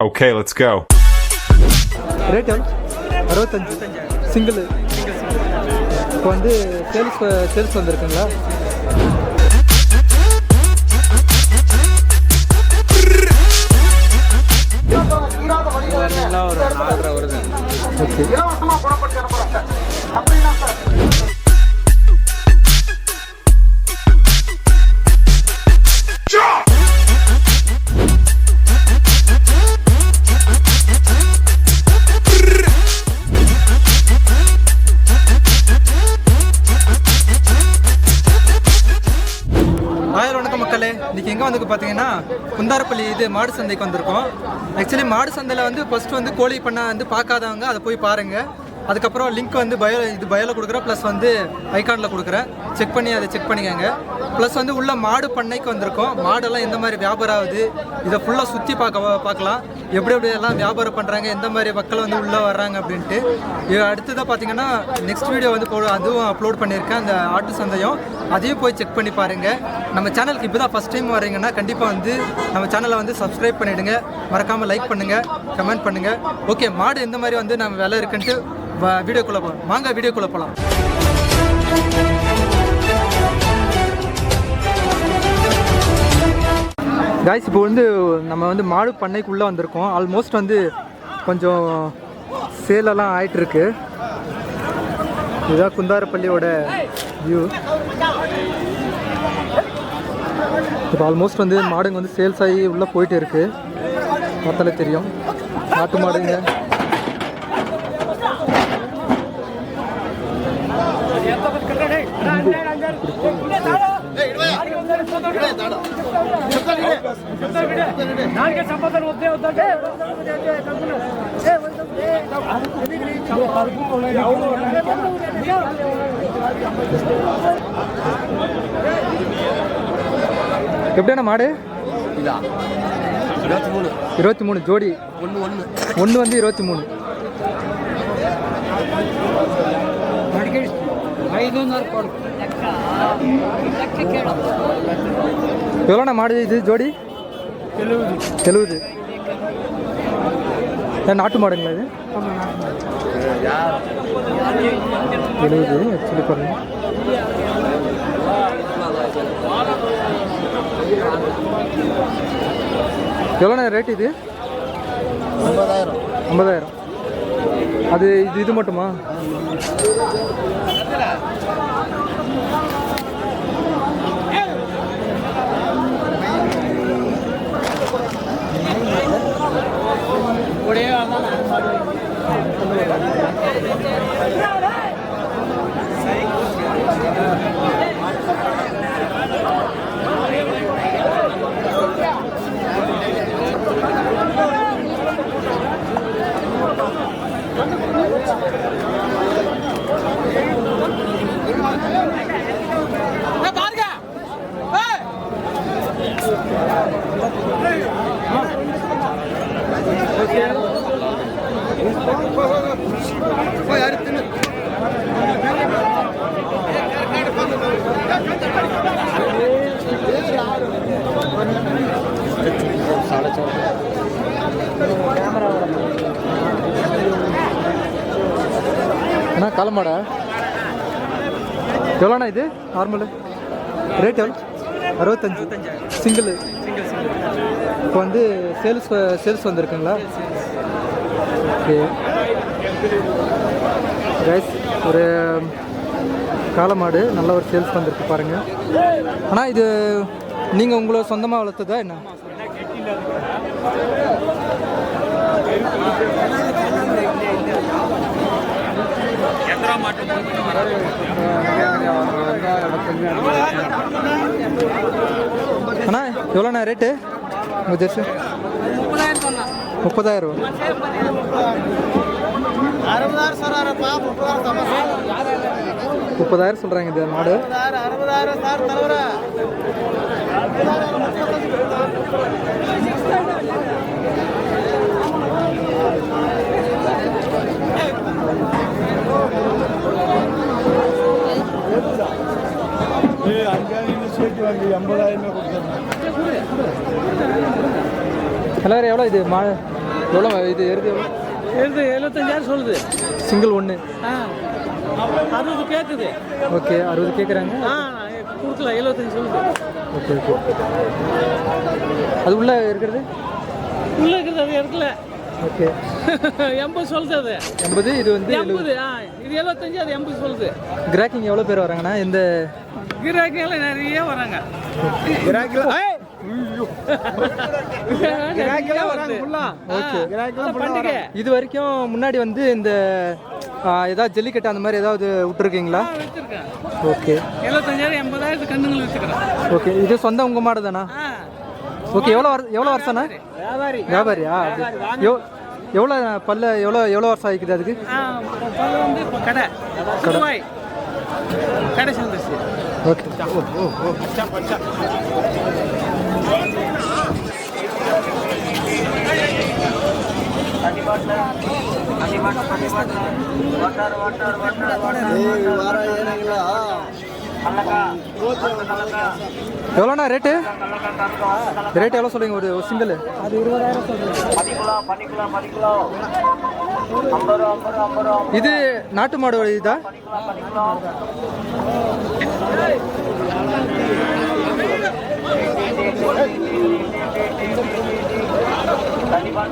Okay, let's go. Rate அறுபத்தஞ்சு single இப்போ வந்து சேல்ஸ் சேல்ஸ் வந்திருக்குங்களா? ஓகே இது மாடு சந்தைக்கு வந்திருக்கோம். ஆக்சுவலி மாடு சந்தையில் வந்து ஃபஸ்ட்டு வந்து கோழி பண்ணை வந்து பார்க்காதவங்க அதை போய் பாருங்கள் அதுக்கப்புறம் லிங்க் வந்து பயோ இது பயோவில் கொடுக்குறேன் ப்ளஸ் வந்து ஐகானில் கொடுக்குறேன். செக் பண்ணி அதை செக் பண்ணிக்கோங்க. ப்ளஸ் வந்து உள்ள மாடு பண்ணைக்கு வந்திருக்கோம். மாடெல்லாம் எந்த மாதிரி வியாபாரம் ஆகுது? இதை ஃபுல்லாக சுற்றி பார்க்க பார்க்கலாம். எப்படி எப்படி எல்லாம் வியாபாரம் பண்ணுறாங்க எந்த மாதிரி மக்கள் வந்து உள்ளே வர்றாங்க அப்படின்ட்டு. இது அடுத்ததாக பார்த்தீங்கன்னா நெக்ஸ்ட் வீடியோ வந்து போ அதுவும் அப்லோட் பண்ணியிருக்கேன். அந்த ஆட்டு சந்தையும். அதையும் போய் செக் பண்ணி பாருங்கள் நம்ம சேனலுக்கு இப்போ தான் ஃபஸ்ட் டைம் வரீங்கன்னா கண்டிப்பாக வந்து நம்ம சேனலை வந்து சப்ஸ்கிரைப் பண்ணிவிடுங்க மறக்காமல் லைக் பண்ணுங்கள் கமெண்ட் பண்ணுங்கள் ஓகே மாடு எந்த மாதிரி வந்து நம்ம விலை இருக்குன்ட்டு வீடியோக்குள்ளே போகலாம் வாங்க வீடியோக்குள்ளே போகலாம் காய்ஸ் இப்போ வந்து நம்ம வந்து மாடு பண்ணைக்குள்ளே வந்திருக்கோம். ஆல்மோஸ்ட் வந்து கொஞ்சம் சேலெல்லாம் ஆயிட்டுருக்கு. இதுதான் குந்தாரப்பள்ளியோட வியூ இப்போ ஆல்மோஸ்ட் வந்து மாடுங்க வந்து சேல்ஸ் ஆகி உள்ளே போயிட்டு இருக்குது பார்த்தாலே தெரியும். நாட்டு மாடுங்க. எப்படியான மாடு இதா இருபத்தி மூணு இருபத்தி மூணு ஜோடி ஒன்று ஒன்று ஒன்று வந்து இருபத்தி மூணு எவ்வளோண்ணா மாடு இது ஜோடி? எழுபது ஏன் நாட்டு மாடுங்களா இது? எழுபது ஆக்சுவலி பாருங்க. எவ்வளோண்ணா ரேட் இது? ஐம்பதாயிரம் ஐம்பதாயிரம் அது இது இது மட்டுமா? 了。அண்ணா காலமாடா? எவ்வளோண்ணா இது? நார்மலு ரேட் எவ்வளோ? அறுபத்தஞ்சு. சிங்கிள் இப்போ வந்து சேல்ஸ் சேல்ஸ் வந்திருக்குங்களா? ஓகே ரைஸ் ஒரு காலமாடு நல்ல ஒரு சேல்ஸ் வந்திருக்கு பாருங்கள் ஆனால் இது நீங்கள் உங்களை சொந்தமாக வளர்த்ததா என்ன? அண்ணா எவ்வளோண்ணா ரேட்டு உங்கள் ஜெர்சி முப்பதாயிரம் அறுபதாயிரம் சொல்கிறாரப்பா முப்பதாயிரம் முப்பதாயிரம் சொல்கிறாங்க இந்த மாடு. எல்லாரும் எவ்வளோ இது? மா எவ்வளோ இது எருது எவ்வளோ எழுது எழுபத்தஞ்சாயிரம் சொல்லுது. சிங்கிள் ஒன்று ஆ. அறுபது கேட்குது ஓகே அறுபது கேட்குறாங்க ஆ கொடுக்கல எழுபத்தஞ்சு சொல்லுது. Okay okay. அது உள்ளே இருக்கிறது? உள்ளே இருக்கிறது அது எடுக்கல. ஓகே. எண்பது சொல்லுது அது. எண்பது இது வந்து எண்பது ஆ இது எழுபத்தஞ்சு அது எண்பது சொல்லுது. கிராக்கிங் எவ்வளோ பேர் வராங்கண்ணா எந்த கிராக்கியெல்லாம் நிறைய வராங்க. கிராக்கியெல்லாம் இது வரைக்கும் முன்னாடி வந்து இந்த ஏதாவது ஜல்லிக்கட்டு அந்த மாதிரி ஏதாவது விட்டுருக்கீங்களா? ஓகே. எழுபத்தஞ்சாயிரம் எண்பதாயிரத்து கண்ணுங்கள் வச்சுக்கிறேன் ஓகே இது சொந்த உங்கள் மாடு தானா? ஓகே எவ்வளோ எவ்வளோ வருஷம்ண்ணா? வியாபாரி. வியாபாரியா? எவ் எவ்வளோ பல்ல எவ்வளோ எவ்வளோ வருஷம் ஆகிக்குது அதுக்கு? ஆ பல்லு வந்து இப்போ கடை. கடை. சேர்ந்துச்சு ஓகே. எவ்வளோண்ணா ரேட்டு ரேட் எவ்வளோ சொல்லுங்க ஒரு சிங்கிள் அது இருபதாயிரம் இது நாட்டு மாடு இதா?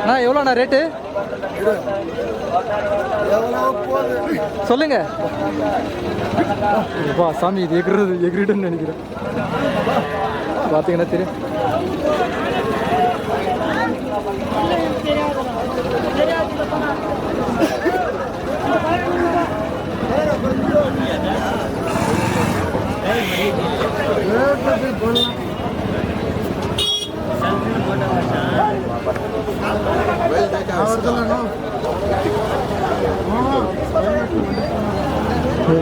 அண்ணா எவ்வளோண்ணா ரேட்டு சொல்லுங்க. வா சாமி இது எகிறது எகிரிடுன்னு நினைக்கிறேன். பார்த்தீங்கன்னா தெரியும்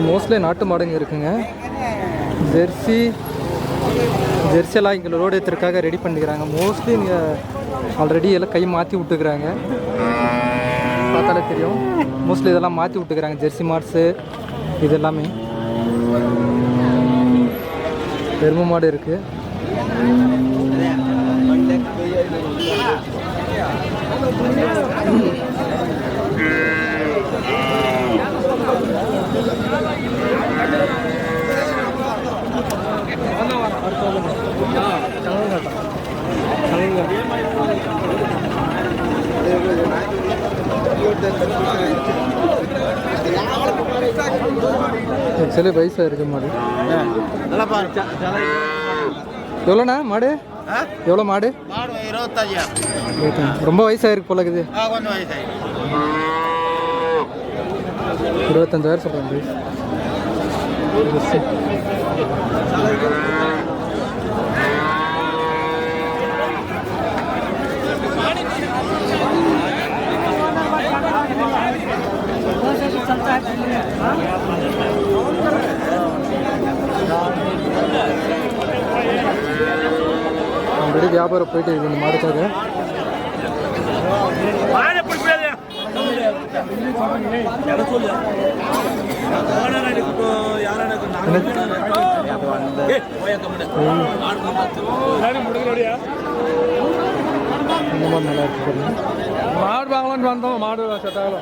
மோஸ்ட்லி நாட்டு மாடுங்க இருக்குங்க. ஜெர்சி ஜெர்சியெல்லாம் இங்கே ரோடு ஏற்றுறதுக்காக ரெடி பண்ணிக்கிறாங்க. மோஸ்ட்லி இங்கே ஆல்ரெடி எல்லாம் கை மாற்றி விட்டுக்கிறாங்க. பார்த்தாலே தெரியும். மோஸ்ட்லி இதெல்லாம் மாற்றி விட்டுக்கிறாங்க. ஜெர்சி மாட்ஸு இது எல்லாமே எருமை மாடு இருக்குது ஆக்சுவலி இருக்குது மாடு. நல்லா பாரு. எவ்வளோண்ணா மாடு? எவ்வளோ மாடு? மாடு இருபத்தஞ்சாயிரம். ரொம்ப வயசாக இருக்கு போல இருக்குது. ஆ, கொஞ்சம் இருபத்தஞ்சாயிரம் சொல்கிறாங்க ஆல்ரெடி வியாபாரம் போயிட்டு இருக்கு இந்த மாடுக்காக. இந்த மாதிரி நல்லா இருக்கு பாருங்க மாடு வாங்கலான்னு வந்தோம் மாடு செட் ஆகல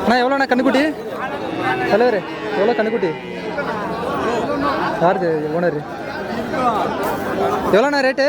அண்ணா எவ்வளோண்ணா கண்ணுக்குட்டி தலைவர் எவ்வளோ கண்ணுக்குட்டி யாருக்கு ஓனர் எவ்வளோண்ணா ரேட்டு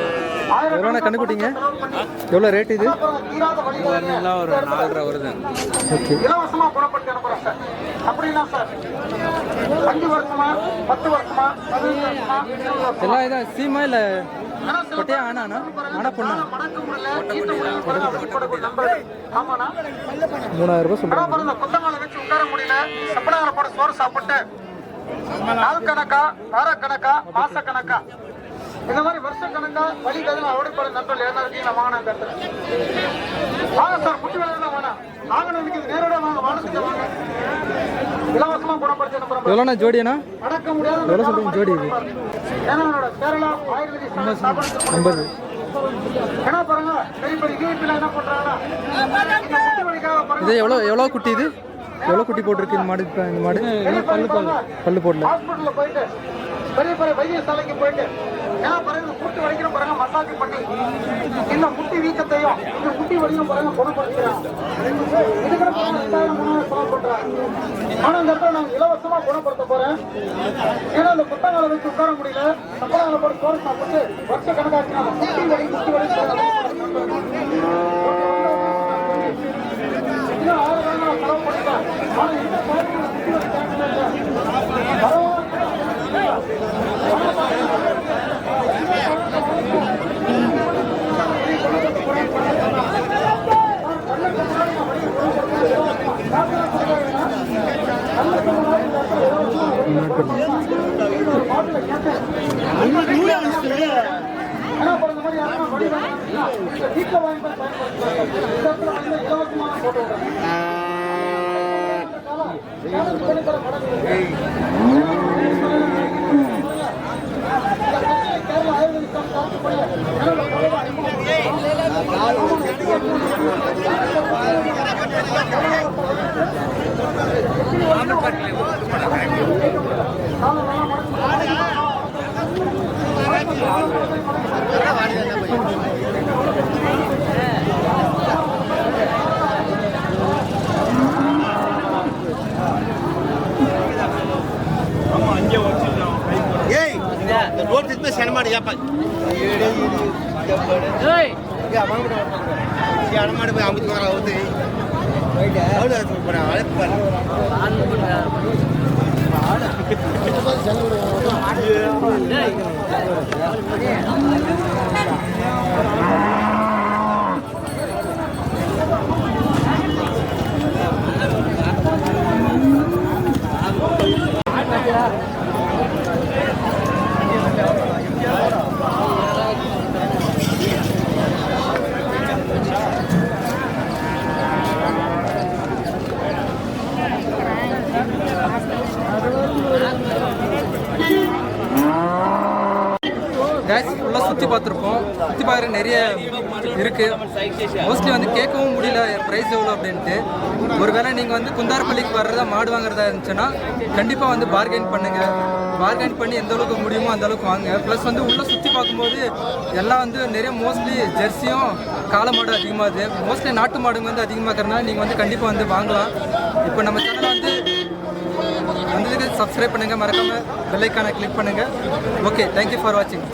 எவ்வளோண்ணா கண்ணுக்குட்டிங்க எவ்வளோ ரேட் இது? ஒரு நாலரை வருது. ஓகே. எல்லாம் இதான் சீமா இல்லை கொட்டையா ஆனாண்ணா ஆனா பொண்ணா? மூணாயிரம் ரூபாய் சாப்பிட்டு நாள் கணக்கா வார கணக்கா மாச கணக்கா இந்த மாதிரி வருஷ கணக்கா வழி கதை அவடைப்பட நண்பர்கள். என்ன இருக்கீங்க நான் வாங்கினா இடத்துல. வாங்க சார் முட்டி வேலை தான் வேணாம் வாங்கணும் நேரடியாக வாங்க வானத்துக்கு வாங்க. இலவசமா குணப்படுத்தி நம்புறோம் எவ்வளோண்ணா ஜோடியாண்ணா? அடக்க முடியாத எவ்வளோ சொல்றீங்க ஜோடி இது? ஏன்னா என்னோட கேரளா ஆயுர்வேதிக் ஐம்பது பாருங்க. என்ன பண்றாங்கன்னா இது எவ்வளோ எவ்வளோ குட்டி இது? எவ்வளோ குட்டி போட்டிருக்கு இந்த மாடு இப்போ இந்த மாடு? பல்லு பல்லு பல்லு போடல. ஹாஸ்பிட்டல்ல போயிட்டு பெரிய பெரிய வைத்தியசாலைக்கு போயிட்டு ஏன்னா பாருங்க முட்டி வலிக்கிற பாருங்க மசாஜ் பண்ணி இந்த முட்டி வீக்கத்தையும் இந்த முட்டி வலியும் பாருங்க குணப்படுத்துறாங்க இதுக்கு பாருங்க ரெண்டாயிரம் மூணாயிரம் செலவு பண்றாங்க. ஆனா இந்த இடத்துல நான் இலவசமா குணப்படுத்த போறேன். ஏன்னா இந்த புத்தகங்களை வச்சு உட்கார முடியல. சப்பளால போட்டு சோறு சாப்பிட்டு வருஷ கணக்காச்சு நம்ம முட்டி வலி முட்டி வலி இன்னும் ஆயிரம் செலவு பண்ணிட்டேன் ஆனா இந்த குழந்தைங்க முட்டி வலி கேட்கல பரவாயில்ல ஏன்னா அப்புறம் இந்த மாதிரி யாருன்னா வழி வாங்கினா, வாங்கி போய் பயன்படுத்துறாங்க. இந்த ನೋಡ್ತಿದ್ಮೆ ಸಣ್ಣ ಮಾಡಿ ಯಪ್ಪ ஏய் ಸಣ್ಣ ಮಾಡಿ ಅಮಿತ್ಕಾರ ಹೌದು ಹೌದು ಅಳಪ್ಪ சுற்றி பார்த்துருப்போம். சுற்றி பார்க்குற நிறைய இருக்குது மோஸ்ட்லி வந்து கேட்கவும் முடியல ப்ரைஸ் எவ்வளோ அப்படின்ட்டு. ஒருவேளை நீங்கள் வந்து குந்தாரப்பள்ளிக்கு வர்றதா மாடு வாங்குறதா இருந்துச்சுன்னா கண்டிப்பாக வந்து பார்கெயின் பண்ணுங்கள் பார்கெயின் பண்ணி எந்த அளவுக்கு முடியுமோ அந்த அளவுக்கு வாங்க. ப்ளஸ் வந்து உள்ளே சுற்றி பார்க்கும்போது எல்லாம் வந்து நிறைய மோஸ்ட்லி ஜெர்சியும் காளை மாடு அதிகமாகுது மோஸ்ட்லி நாட்டு மாடுங்க வந்து அதிகமாகறதுனால நீங்கள் வந்து கண்டிப்பாக வந்து வாங்கலாம். இப்போ நம்ம சேனல் வந்து வந்ததுக்கு சப்ஸ்கிரைப் பண்ணுங்கள் மறக்காமல் பெல்லைக்கான கிளிக் பண்ணுங்கள் ஓகே தேங்க்யூ ஃபார் வாட்சிங்